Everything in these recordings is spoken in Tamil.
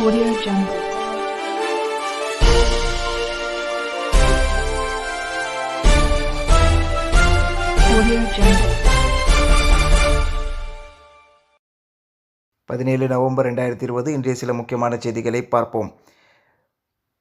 Audio Jungle. Audio Jungle. பதினேழு நவம்பர் ரெண்டாயிரத்தி இருபது இன்றைய சில முக்கியமான செய்திகளை பார்ப்போம்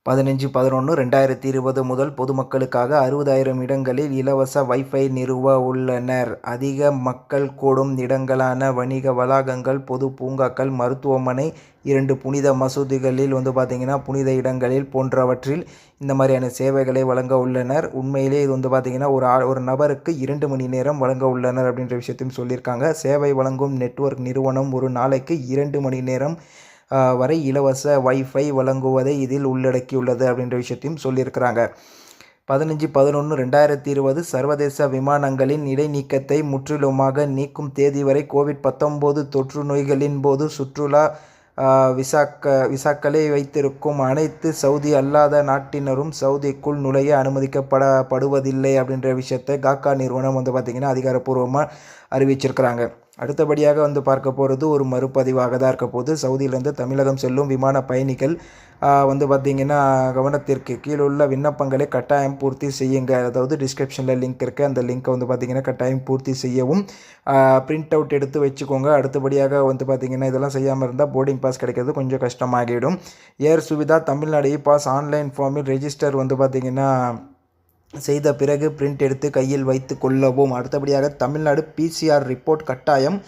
பதினஞ்சு பதினொன்று ரெண்டாயிரத்தி இருபது முதல் பொதுமக்களுக்காக அறுபதாயிரம் இடங்களில் இலவச வைஃபை நிறுவ உள்ளனர். அதிக மக்கள் கூடும் இடங்களான வணிக வளாகங்கள் பொது பூங்காக்கள் மருத்துவமனை இரண்டு புனித மசூதிகளில் வந்து பார்த்திங்கன்னா புனித இடங்களில் போன்றவற்றில் இந்த மாதிரியான சேவைகளை வழங்க உள்ளனர். உண்மையிலே இது வந்து பார்த்திங்கன்னா ஒரு ஒரு நபருக்கு இரண்டு மணி நேரம் வழங்க உள்ளனர் அப்படின்ற விஷயத்தையும் சொல்லியிருக்காங்க. சேவை வழங்கும் நெட்வொர்க் நிறுவனம் ஒரு நாளைக்கு இரண்டு மணி நேரம் வரை இலவச வைஃபை வழங்குவதை இதில் உள்ளடக்கியுள்ளது அப்படின்ற விஷயத்தையும் சொல்லியிருக்கிறாங்க. பதினஞ்சு பதினொன்று ரெண்டாயிரத்தி இருபது சர்வதேச விமானங்களின் இடைநீக்கத்தை முற்றிலுமாக நீக்கும் தேதி வரை கோவிட் பத்தொம்போது தொற்று நோய்களின் போது சுற்றுலா விசாக்க விசாக்களை வைத்திருக்கும் அனைத்து சவுதி அல்லாத நாட்டினரும் சவுதிக்குள் நுழைய அனுமதிக்கப்படப்படுவதில்லை அப்படின்ற விஷயத்தை காக்கா நிறுவனம் வந்து பார்த்திங்கன்னா அதிகாரப்பூர்வமாக அறிவிச்சிருக்கிறாங்க. அடுத்தபடியாக வந்து பார்க்க போகிறது ஒரு மறுபதிவாக தான் இருக்க போது சவுதியிலேருந்து தமிழகம் செல்லும் விமான பயணிகள் வந்து பார்த்திங்கன்னா கவனத்திற்கு கீழுள்ள விண்ணப்பங்களை கட்டாயம் பூர்த்தி செய்யுங்க. அதாவது டிஸ்கிரிப்ஷனில் லிங்க் இருக்குது அந்த லிங்க்கை வந்து பார்த்திங்கன்னா கட்டாயம் பூர்த்தி செய்யவும் பிரிண்ட் அவுட் எடுத்து வச்சுக்கோங்க. அடுத்தபடியாக வந்து பார்த்திங்கன்னா இதெல்லாம் செய்யாமல் இருந்தால் போர்டிங் பாஸ் கிடைக்கிறது கொஞ்சம் கஷ்டமாகிடும். Air Suvidha Tamil Nadu e pass online ஃபார்மில் ரெஜிஸ்டர் வந்து பார்த்திங்கன்னா செய்த பிறகு பிரிண்ட் எடுத்து கையில் வைத்து கொள்ளவும். அடுத்தபடியாக தமிழ்நாடு பிசிஆர் ரிப்போர்ட் கட்டாயம்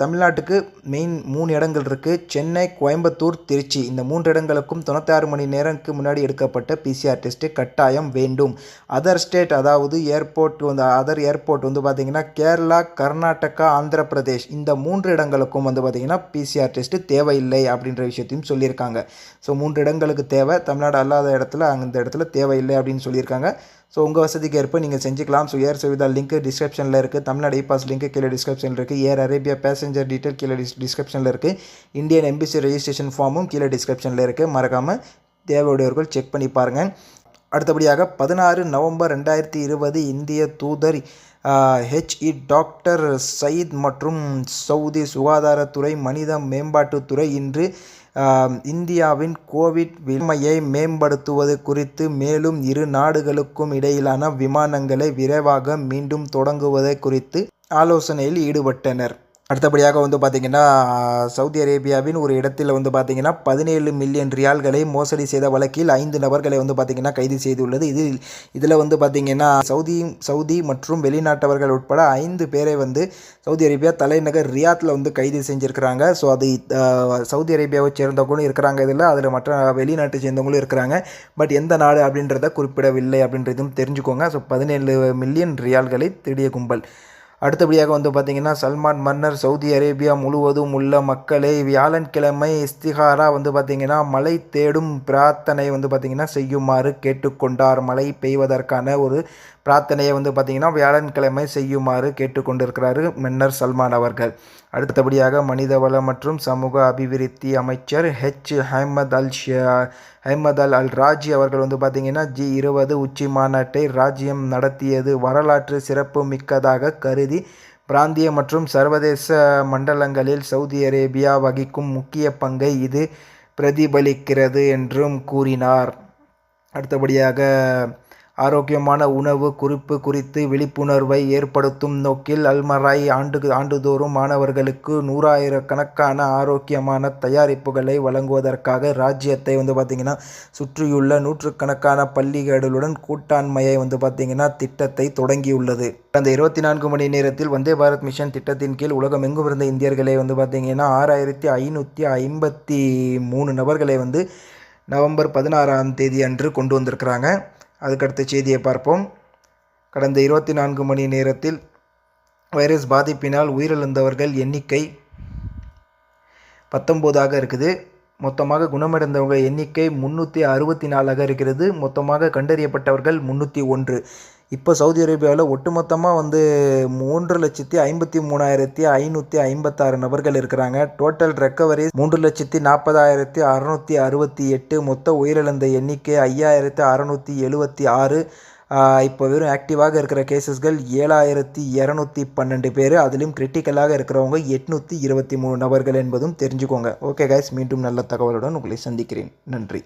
தமிழ்நாட்டுக்கு மெயின் மூணு இடங்கள் இருக்குது சென்னை கோயம்புத்தூர் திருச்சி. இந்த மூன்று இடங்களுக்கும் தொண்ணூத்தாறு மணி நேரத்துக்கு முன்னாடி எடுக்கப்பட்ட பிசிஆர் டெஸ்ட்டு கட்டாயம் வேண்டும். அதர் ஸ்டேட் அதாவது ஏர்போர்ட் வந்து அதர் ஏர்போர்ட் வந்து பார்த்திங்கன்னா கேரளா கர்நாடகா ஆந்திர பிரதேஷ். இந்த மூன்று இடங்களுக்கும் வந்து பார்த்திங்கன்னா பிசிஆர் டெஸ்ட்டு தேவையில்லை அப்படின்ற விஷயத்தையும் சொல்லியிருக்காங்க. ஸோ மூன்று இடங்களுக்கு தேவை. தமிழ்நாடு அல்லாத இடத்துல அந்த இடத்துல தேவையில்லை அப்படின்னு சொல்லியிருக்காங்க. ஸோ உங்கள் வசதிக்கு ஏற்ப நீங்கள் செஞ்சுக்கலாம். ஸோ ஏர் சுவிதா லிங்க் டிஸ்கிரிப்ஷனில் இருக்குது தமிழ்நாடு பாஸ் லிங்க் கீழே டிஸ்கிரிப்ஷனில் இருக்குது ஏர் அரேபியா பேசஞ்சர் டீட்டெயில் கீழே டிஸ் டிஸ்கிரிப்ஷனில் இருக்குது இந்தியன் எம்பிசி ரெஜிஸ்ட்ரேஷன் ஃபார்மும் கீழே டிஸ்கிரிப்ஷனில் இருக்குது மறக்காமல் தேவையுடையவர்கள் செக் பண்ணி பாருங்கள் அடுத்தபடியாக பதினாறு நவம்பர் ரெண்டாயிரத்தி இருபது இந்திய தூதர் ஹெச்இ டாக்டர் சயீத் மற்றும் சவுதி சுகாதாரத்துறை மனித மேம்பாட்டுத்துறை இன்று இந்தியாவின் கோவிட் விமையை மேம்படுத்துவது குறித்து மேலும் இரு நாடுகளுக்கும் இடையிலான விமானங்களை விரைவாக மீண்டும் தொடங்குவது குறித்து ஆலோசனையில் ஈடுபட்டனர். அடுத்தபடியாக வந்து பார்த்திங்கன்னா சவுதி அரேபியாவின் ஒரு இடத்தில் வந்து பார்த்திங்கன்னா பதினேழு மில்லியன் ரியால்களை மோசடி செய்த வழக்கில் ஐந்து நபர்களை வந்து பார்த்திங்கன்னா கைது செய்துள்ளது. இதில் இதில் வந்து பார்த்திங்கன்னா சவுதி சவுதி மற்றும் வெளிநாட்டவர்கள் உட்பட ஐந்து பேரை வந்து சவுதி அரேபியா தலைநகர் ரியாத்தில் வந்து கைது செஞ்சுருக்கிறாங்க. ஸோ அது சவுதி அரேபியாவை சேர்ந்தவங்களும் இருக்கிறாங்க இதில். அதில் மற்ற வெளிநாட்டை சேர்ந்தவங்களும் இருக்கிறாங்க. பட் எந்த நாடு அப்படின்றத குறிப்பிடவில்லை அப்படின்றதும் தெரிஞ்சுக்கோங்க. ஸோ பதினேழு மில்லியன் ரியால்களை திருடிய கும்பல். அடுத்தபடியாக வந்து பார்த்திங்கன்னா சல்மான் மன்னர் சவுதி அரேபியா முழுவதும் உள்ள மக்களை வியாழன்கிழமை இஸ்திகாரா வந்து பார்த்திங்கன்னா மழை தேடும் பிரார்த்தனை வந்து பார்த்திங்கன்னா செய்யுமாறு கேட்டுக்கொண்டார். மழை பெய்வதற்கான ஒரு பிரார்த்தனையை வந்து பார்த்திங்கன்னா வியாழன்கிழமை செய்யுமாறு கேட்டுக்கொண்டிருக்கிறாரு மன்னர் சல்மான் அவர்கள். அடுத்தபடியாக மனிதவள மற்றும் சமூக அபிவிருத்தி அமைச்சர் H. Hamad al Shia Ahmad al al Raji அவர்கள் வந்து பார்த்திங்கன்னா ஜி இருபது உச்சி மாநாட்டை ராஜ்யம் நடத்தியது. வரலாற்று சிறப்பு மிக்கதாக கருதி பிராந்திய மற்றும் சர்வதேச மண்டலங்களில் சவுதி அரேபியா வகிக்கும் முக்கிய பங்கை இது பிரதிபலிக்கிறது என்றும் கூறினார். அடுத்தபடியாக ஆரோக்கியமான உணவு குறிப்பு குறித்து விழிப்புணர்வை ஏற்படுத்தும் நோக்கில் அல்மராய் ஆண்டு ஆண்டுதோறும் மாணவர்களுக்கு நூறாயிரக்கணக்கான ஆரோக்கியமான தயாரிப்புகளை வழங்குவதற்காக ராஜ்யத்தை வந்து பார்த்திங்கன்னா சுற்றியுள்ள நூற்றுக்கணக்கான பள்ளிகளுடன் கூட்டாண்மையை வந்து பார்த்திங்கன்னா திட்டத்தை தொடங்கியுள்ளது. கடந்த இருபத்தி நான்கு மணி நேரத்தில் வந்தே பாரத் மிஷன் திட்டத்தின் கீழ் உலகமெங்கும் இருந்த இந்தியர்களை வந்து பார்த்திங்கன்னா ஆறாயிரத்தி ஐநூற்றி ஐம்பத்தி மூணு நபர்களை வந்து நவம்பர் பதினாறாம் தேதி அன்று கொண்டு வந்திருக்கிறாங்க. அதுக்கடுத்த செய்தியை பார்ப்போம். கடந்த இருபத்தி நான்கு மணி நேரத்தில் வைரஸ் பாதிப்பினால் உயிரிழந்தவர்கள் எண்ணிக்கை பத்தொம்போதாக இருக்குது. மொத்தமாக குணமடைந்தவங்க எண்ணிக்கை முந்நூற்றி அறுபத்தி நாலாக இருக்கிறது. மொத்தமாக கண்டறியப்பட்டவர்கள் முந்நூற்றி ஒன்று. இப்போ சவுதி அரேபியாவில் ஒட்டுமொத்தமாக வந்து மூன்று லட்சத்தி ஐம்பத்தி மூணாயிரத்தி ஐநூற்றி ஐம்பத்தாறு நபர்கள் இருக்கிறாங்க. டோட்டல் ரெக்கவரி மூன்று லட்சத்தி நாற்பதாயிரத்தி அறநூற்றி அறுபத்தி எட்டு. மொத்த உயிரிழந்த எண்ணிக்கை ஐயாயிரத்தி அறநூற்றி எழுபத்தி ஆறு. இப்போ வெறும் ஆக்டிவாக இருக்கிற கேசஸ்கள் ஏழாயிரத்தி இரநூத்தி பன்னெண்டு பேர். அதிலும் கிரிட்டிக்கலாக இருக்கிறவங்க எட்நூற்றி இருபத்தி மூணு நபர்கள் என்பதும் தெரிஞ்சுக்கோங்க. ஓகே கைஸ் மீண்டும் நல்ல தகவலுடன் உங்களை சந்திக்கிறேன். நன்றி.